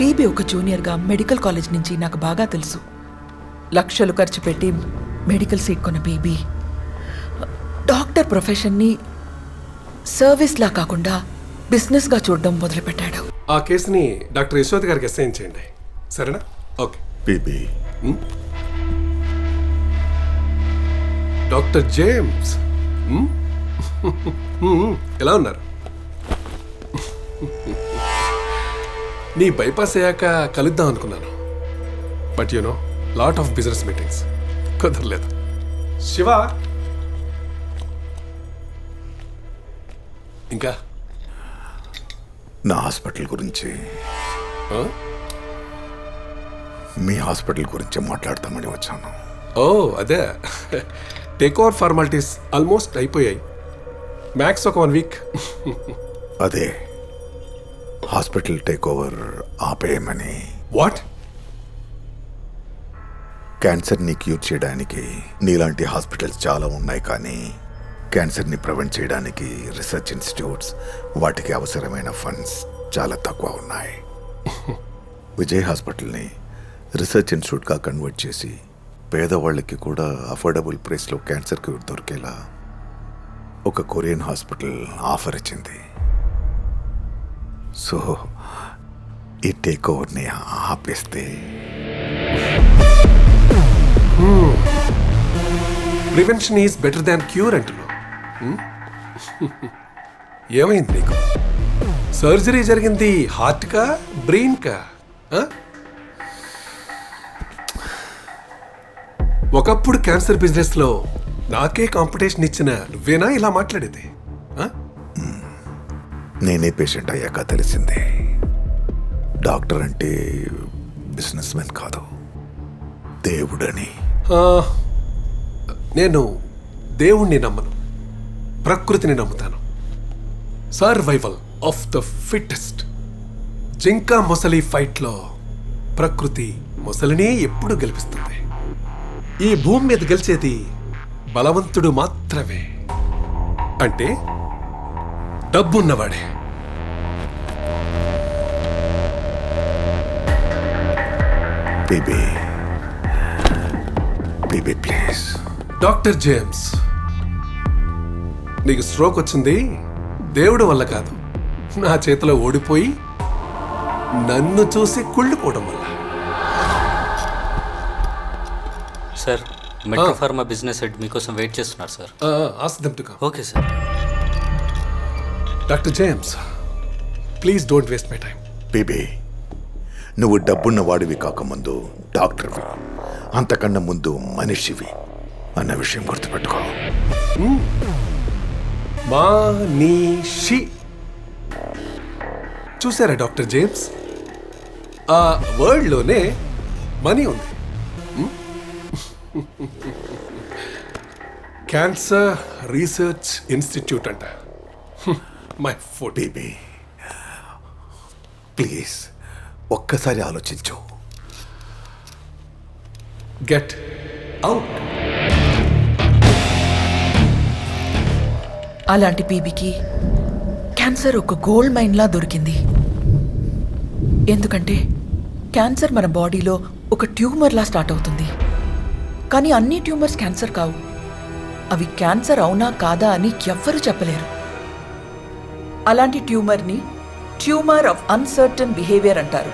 PB ఒక జూనియర్గా medical college నుంచి నాకు బాగా తెలుసు. లక్షలు ఖర్చు పెట్టి మెడికల్ సీట్ కొన్న బీబీ డాక్టర్ ప్రొఫెషన్ని సర్వీస్లా కాకుండా బిజినెస్గా చూడడం మొదలుపెట్టాడు. ఆ కేసుని డాక్టర్ యశోద్ గారికి అసైన్ చేయండి. సరేనా? ఓకే. BB doctor James. ఎలా ఉన్నారు? నీ బైపాస్ అయ్యాక కలుద్దాం అనుకున్నాను. But you know lot of business meetings కుదరలేదు. శివ! ఇంకా? నా హాస్పిటల్ గురించి. ఆ? మీ హాస్పిటల్ గురించి మాట్లాడతామని వచ్చాను. ఓ అదే. టేక్ ఓవర్ ఫార్మాలిటీస్ ఆల్మోస్ట్ అయిపోయాయి. మ్యాక్స్ ఒక వన్ వీక్ అదే. హాస్పిటల్ టేక్ ఓవర్ ఆపేయమని. వాట్ క్యాన్సర్ని క్యూర్ చేయడానికి నీలాంటి హాస్పిటల్స్ చాలా ఉన్నాయి కానీ క్యాన్సర్ని ప్రివెంట్ చేయడానికి రీసెర్చ్ ఇన్స్టిట్యూట్స్ వాటికి అవసరమైన ఫండ్స్ చాలా తక్కువ ఉన్నాయి. విజయ్ హాస్పిటల్ని రీసెర్చ్ ఇన్స్టిట్యూట్గా కన్వర్ట్ చేసి పేదవాళ్ళకి కూడా అఫోర్డబుల్ ప్రైస్లో క్యాన్సర్ క్యూర్ దొరికేలా ఒక కొరియన్ హాస్పిటల్ ఆఫర్ ఇచ్చింది. సో ఈ టేక్ ఓవర్ని ఆపేస్తే. Prevention is better than cure అంటున్నావు. Hmm? ఏమైంది నీకు? సర్జరీ జరిగింది హార్ట్కా బ్రెయిన్కా ఒకప్పుడు క్యాన్సర్ బిజినెస్లో నాకే కాంపిటీషన్ ఇచ్చిన నువ్వేనా ఇలా మాట్లాడేది? నేనే పేషెంట్ అయ్యాక తెలిసింది. డాక్టర్ అంటే బిజినెస్ మ్యాన్ కాదు. దేవుడని. నేను దేవుణ్ణి నమ్మను. ప్రకృతిని నమ్ముతాను. సర్వైవల్ ఆఫ్ ద ఫిట్టెస్ట్ జింక మొసలి ఫైట్లో ప్రకృతి మొసలినే ఎప్పుడు గెలిపిస్తుంది? ఈ భూమి మీద గెలిచేది బలవంతుడు మాత్రమే. అంటే డబ్బున్నవాడే. Bibi. Bibi please. Doctor James నీకు స్ట్రోక్ వచ్చింది? దేవుడు వల్ల కాదు. నా చేతిలో ఓడిపోయి నన్ను చూసి కుళ్ళుకోవడం వల్ల. Sir metro pharma business head మీకోసం వెయిట్ చేస్తున్నారు sir. To okay sir. Doctor James please don't waste my time Bibi నువ్వు డబ్బున్న వాడివి కాకముందు డాక్టర్వి. అంతకన్నా ముందు మనిషివి అన్న విషయం గుర్తుపెట్టుకో. మా నీ షి చూసారా డాక్టర్ జేమ్స్ ఆ వరల్డ్లోనే మనీ ఉంది. క్యాన్సర్ రీసెర్చ్ ఇన్స్టిట్యూట్ అంట. మై ఫుడ్ బేబీ ప్లీజ్ ఒక్కసారి ఆలోచించు. గెట్ అవుట్ అలాంటి పీబీకి క్యాన్సర్ ఒక గోల్డ్ మైన్లా దొరికింది. ఎందుకంటే క్యాన్సర్ మన బాడీలో ఒక ట్యూమర్లా స్టార్ట్ అవుతుంది. కానీ అన్ని ట్యూమర్స్ క్యాన్సర్ కావు. అవి క్యాన్సర్ అవునా కాదా అని ఎవ్వరూ చెప్పలేరు. అలాంటి ట్యూమర్ని ట్యూమర్ ఆఫ్ అన్సర్టన్ బిహేవియర్ అంటారు.